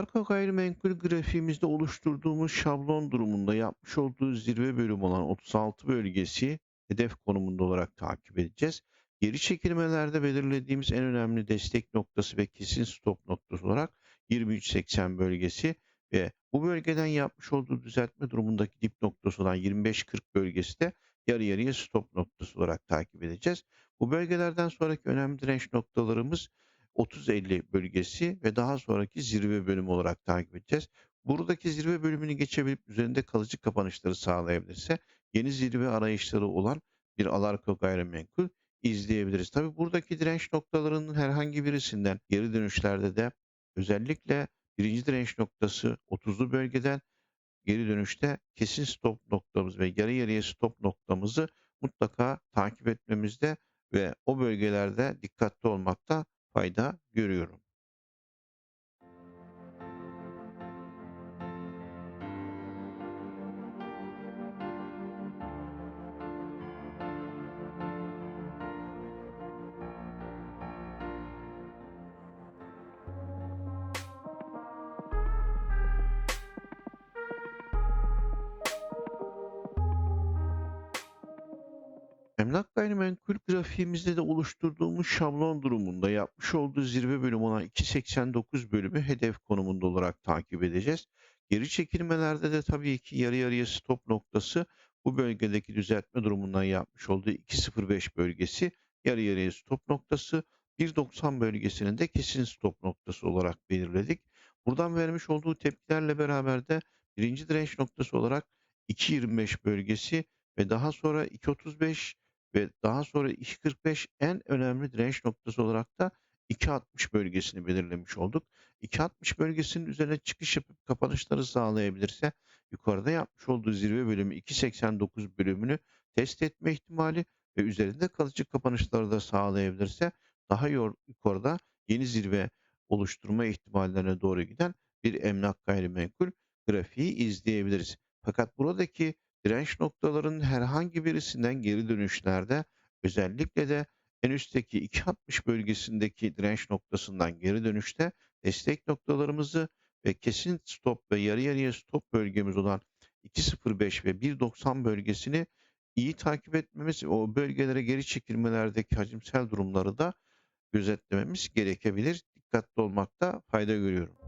Emlak gayrimenkul grafiğimizde oluşturduğumuz şablon durumunda yapmış olduğu zirve bölüm olan 36 bölgesi hedef konumunda olarak takip edeceğiz. Geri çekilmelerde belirlediğimiz en önemli destek noktası ve kesin stop noktası olarak 23.80 bölgesi ve bu bölgeden yapmış olduğu düzeltme durumundaki dip noktası olan 25.40 bölgesi de yarı yarıya stop noktası olarak takip edeceğiz. Bu bölgelerden sonraki önemli direnç noktalarımız 30-50 bölgesi ve daha sonraki zirve bölümü olarak takip edeceğiz. Buradaki zirve bölümünü geçebilip üzerinde kalıcı kapanışları sağlayabilirse yeni zirve arayışları olan bir Alarko gayrimenkul izleyebiliriz. Tabi buradaki direnç noktalarının herhangi birisinden geri dönüşlerde de özellikle birinci direnç noktası 30'lu bölgeden geri dönüşte kesin stop noktamız ve yarı yarıya stop noktamızı mutlaka takip etmemizde ve o bölgelerde dikkatli olmakta fayda görüyorum. Emlak gayrimenkul grafiğimizde de oluşturduğumuz şablon durumunda yapmış olduğu zirve bölümü olan 2.89 bölümü hedef konumunda olarak takip edeceğiz. Geri çekilmelerde de tabii ki yarı yarıya stop noktası bu bölgedeki düzeltme durumundan yapmış olduğu 2.05 bölgesi yarı yarıya stop noktası 1.90 bölgesinin de kesin stop noktası olarak belirledik. Buradan vermiş olduğu tepkilerle beraber de birinci direnç noktası olarak 2.25 bölgesi ve daha sonra 2.35 ve daha sonra 2.45 en önemli direnç noktası olarak da 2.60 bölgesini belirlemiş olduk. 2.60 bölgesinin üzerine çıkış yapıp kapanışları sağlayabilirse yukarıda yapmış olduğu zirve bölümü 2.89 bölümünü test etme ihtimali ve üzerinde kalıcı kapanışları da sağlayabilirse daha yukarıda yeni zirve oluşturma ihtimallerine doğru giden bir emlak gayrimenkul grafiği izleyebiliriz. Fakat buradaki direnç noktalarının herhangi birisinden geri dönüşlerde özellikle de en üstteki 2.60 bölgesindeki direnç noktasından geri dönüşte destek noktalarımızı ve kesin stop ve yarı yarıya stop bölgemiz olan 2.05 ve 1.90 bölgesini iyi takip etmemiz o bölgelere geri çekilmelerdeki hacimsel durumları da gözetlememiz gerekebilir. Dikkatli olmakta fayda görüyorum.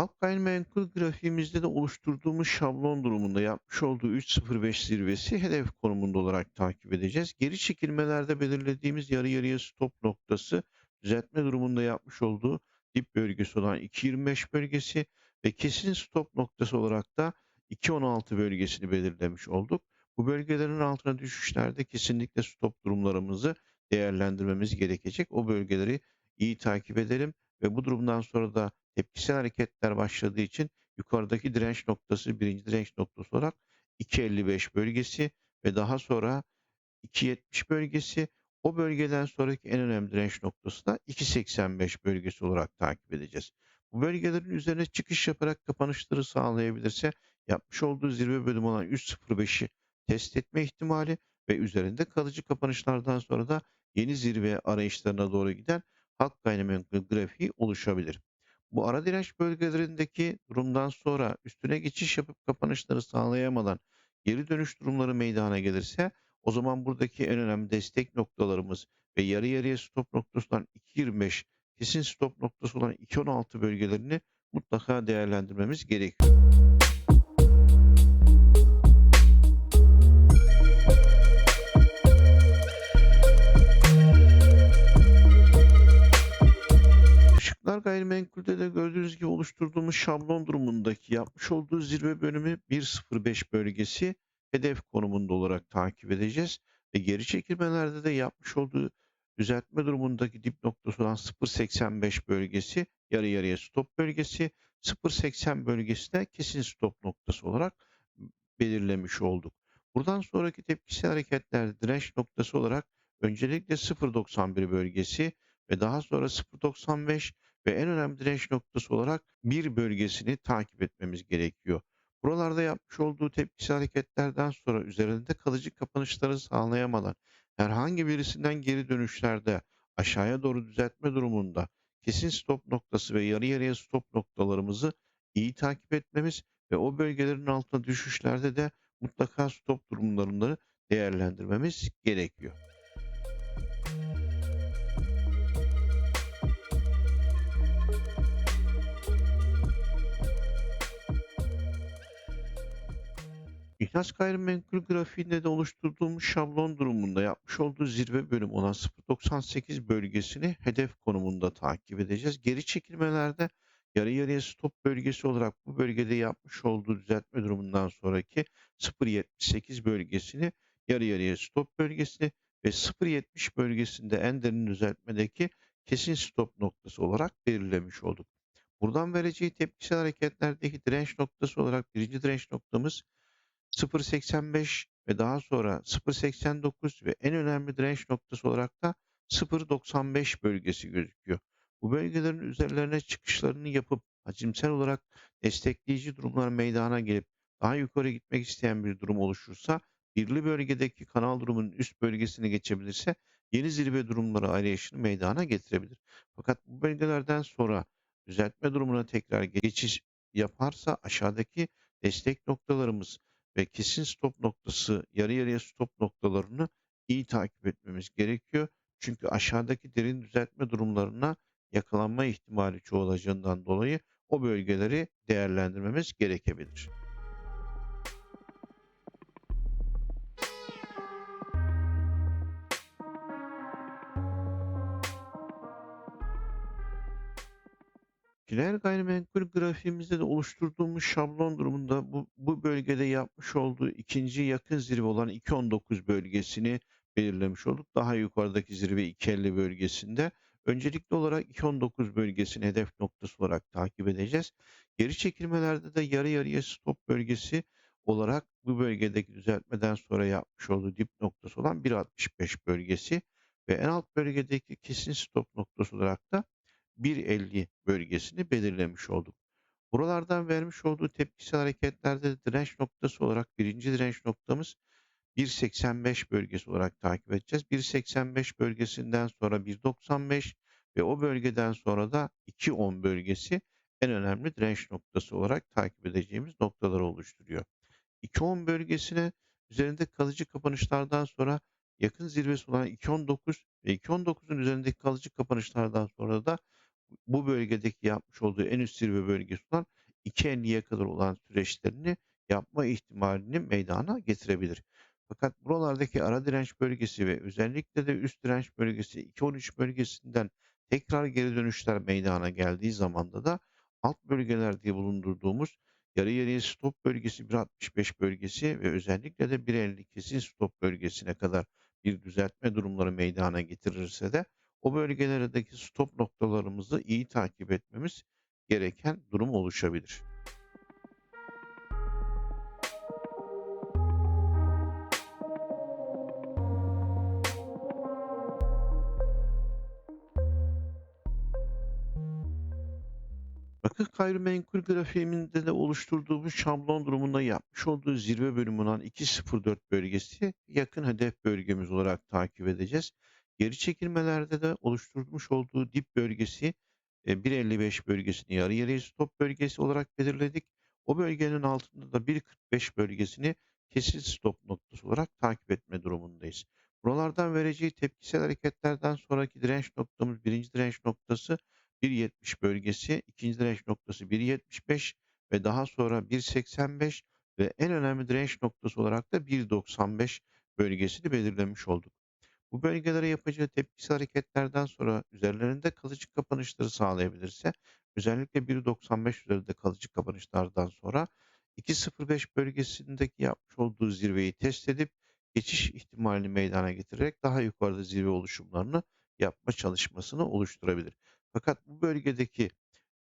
Halk gayrimenkul grafiğimizde de oluşturduğumuz şablon durumunda yapmış olduğu 3.05 zirvesi hedef konumunda olarak takip edeceğiz. Geri çekilmelerde belirlediğimiz yarı yarıya stop noktası düzeltme durumunda yapmış olduğu dip bölgesi olan 2.25 bölgesi ve kesin stop noktası olarak da 2.16 bölgesini belirlemiş olduk. Bu bölgelerin altına düşüşlerde kesinlikle stop durumlarımızı değerlendirmemiz gerekecek. O bölgeleri iyi takip edelim ve bu durumdan sonra da tepkisel hareketler başladığı için yukarıdaki direnç noktası birinci direnç noktası olarak 2.55 bölgesi ve daha sonra 2.70 bölgesi o bölgeden sonraki en önemli direnç noktası da 2.85 bölgesi olarak takip edeceğiz. Bu bölgelerin üzerine çıkış yaparak kapanışları sağlayabilirse yapmış olduğu zirve bölümü olan 3.05'i test etme ihtimali ve üzerinde kalıcı kapanışlardan sonra da yeni zirve arayışlarına doğru giden halk gayrimenkul grafiği oluşabilir. Bu ara direnç bölgelerindeki durumdan sonra üstüne geçiş yapıp kapanışları sağlayamadan geri dönüş durumları meydana gelirse o zaman buradaki en önemli destek noktalarımız ve yarı yarıya stop noktası olan 2.25 kesin stop noktası olan 2.16 bölgelerini mutlaka değerlendirmemiz gerekiyor. Oluşturduğumuz şablon durumundaki yapmış olduğu zirve bölümü 1.05 bölgesi hedef konumunda olarak takip edeceğiz. Ve geri çekilmelerde de yapmış olduğu düzeltme durumundaki dip noktası olan 0.85 bölgesi yarı yarıya stop bölgesi 0.80 bölgesi de kesin stop noktası olarak belirlemiş olduk. Buradan sonraki tepkisel hareketler direnç noktası olarak öncelikle 0.91 bölgesi ve daha sonra 0.95 ve en önemli direnç noktası olarak bir bölgesini takip etmemiz gerekiyor. Buralarda yapmış olduğu tepkisel hareketlerden sonra üzerinde kalıcı kapanışları sağlayamadan herhangi birisinden geri dönüşlerde aşağıya doğru düzeltme durumunda kesin stop noktası ve yarı yarıya stop noktalarımızı iyi takip etmemiz ve o bölgelerin altına düşüşlerde de mutlaka stop durumlarını değerlendirmemiz gerekiyor. İhlas Gayrimenkul grafiğinde de oluşturduğumuz şablon durumunda yapmış olduğu zirve bölüm olan 0.98 bölgesini hedef konumunda takip edeceğiz. Geri çekilmelerde yarı yarıya stop bölgesi olarak bu bölgede yapmış olduğu düzeltme durumundan sonraki 0.78 bölgesini yarı yarıya stop bölgesini ve 0.70 bölgesinde en derin düzeltmedeki kesin stop noktası olarak belirlemiş olduk. Buradan vereceği tepkisel hareketlerdeki direnç noktası olarak birinci direnç noktamız 0.85 ve daha sonra 0.89 ve en önemli direnç noktası olarak da 0.95 bölgesi gözüküyor. Bu bölgelerin üzerlerine çıkışlarını yapıp hacimsel olarak destekleyici durumlar meydana gelip daha yukarı gitmek isteyen bir durum oluşursa birli bölgedeki kanal durumunun üst bölgesini geçebilirse yeni zirve durumları arayışını meydana getirebilir. Fakat bu bölgelerden sonra düzeltme durumuna tekrar geçiş yaparsa aşağıdaki destek noktalarımız ve kesin stop noktası, yarı yarıya stop noktalarını iyi takip etmemiz gerekiyor. Çünkü aşağıdaki derin düzeltme durumlarına yakalanma ihtimali çoğalacağından dolayı o bölgeleri değerlendirmemiz gerekebilir. Kiler gayrimenkul grafiğimizde de oluşturduğumuz şablon durumunda bu, bu bölgede yapmış olduğu ikinci yakın zirve olan 2.19 bölgesini belirlemiş olduk. Daha yukarıdaki zirve 2.50 bölgesinde. Öncelikli olarak 2.19 bölgesini hedef noktası olarak takip edeceğiz. Geri çekilmelerde de yarı yarıya stop bölgesi olarak bu bölgedeki düzeltmeden sonra yapmış olduğu dip noktası olan 1.65 bölgesi ve en alt bölgedeki kesin stop noktası olarak da 1.50 bölgesini belirlemiş olduk. Buralardan vermiş olduğu tepkisel hareketlerde de direnç noktası olarak birinci direnç noktamız 1.85 bölgesi olarak takip edeceğiz. 1.85 bölgesinden sonra 1.95 ve o bölgeden sonra da 2.10 bölgesi en önemli direnç noktası olarak takip edeceğimiz noktaları oluşturuyor. 2.10 bölgesine üzerinde kalıcı kapanışlardan sonra yakın zirvesi olan 2.19 ve 2.19'un üzerindeki kalıcı kapanışlardan sonra da bu bölgedeki yapmış olduğu en üst zirve bölgesi olan 2.50'ye kadar olan süreçlerini yapma ihtimalini meydana getirebilir. Fakat buralardaki ara direnç bölgesi ve özellikle de üst direnç bölgesi 2.13 bölgesinden tekrar geri dönüşler meydana geldiği zamanda da alt bölgeler diye bulundurduğumuz yarı yarıya stop bölgesi 1.65 bölgesi ve özellikle de 1.50 kesin stop bölgesine kadar bir düzeltme durumları meydana getirirse de o bölgelerdeki stop noktalarımızı iyi takip etmemiz gereken durum oluşabilir. Vakıf Gayrimenkul grafiğimizde de oluşturduğumuz şablon durumunda yapmış olduğu zirve bölümü olan 2.04 bölgesi yakın hedef bölgemiz olarak takip edeceğiz. Geri çekilmelerde de oluşturmuş olduğu dip bölgesi e, 1.55 bölgesini yarı yarıya stop bölgesi olarak belirledik. O bölgenin altında da 1.45 bölgesini kesin stop noktası olarak takip etme durumundayız. Buralardan vereceği tepkisel hareketlerden sonraki direnç noktamız birinci direnç noktası 1.70 bölgesi, ikinci direnç noktası 1.75 ve daha sonra 1.85 ve en önemli direnç noktası olarak da 1.95 bölgesini belirlemiş olduk. Bu bölgelere yapacağı tepkisel hareketlerden sonra üzerlerinde kalıcı kapanışları sağlayabilirse özellikle 1.95 üzerinde kalıcı kapanışlardan sonra 2.05 bölgesindeki yapmış olduğu zirveyi test edip geçiş ihtimalini meydana getirerek daha yukarıda zirve oluşumlarını yapma çalışmasını oluşturabilir. Fakat bu bölgedeki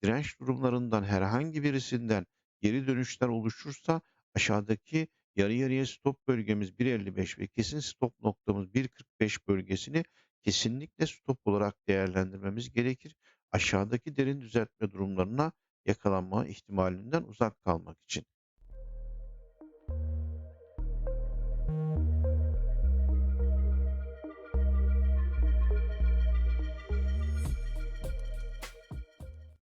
direnç durumlarından herhangi birisinden geri dönüşler oluşursa aşağıdaki yarı yarıya stop bölgemiz 1.55 ve kesin stop noktamız 1.45 bölgesini kesinlikle stop olarak değerlendirmemiz gerekir. Aşağıdaki derin düzeltme durumlarına yakalanma ihtimalinden uzak kalmak için.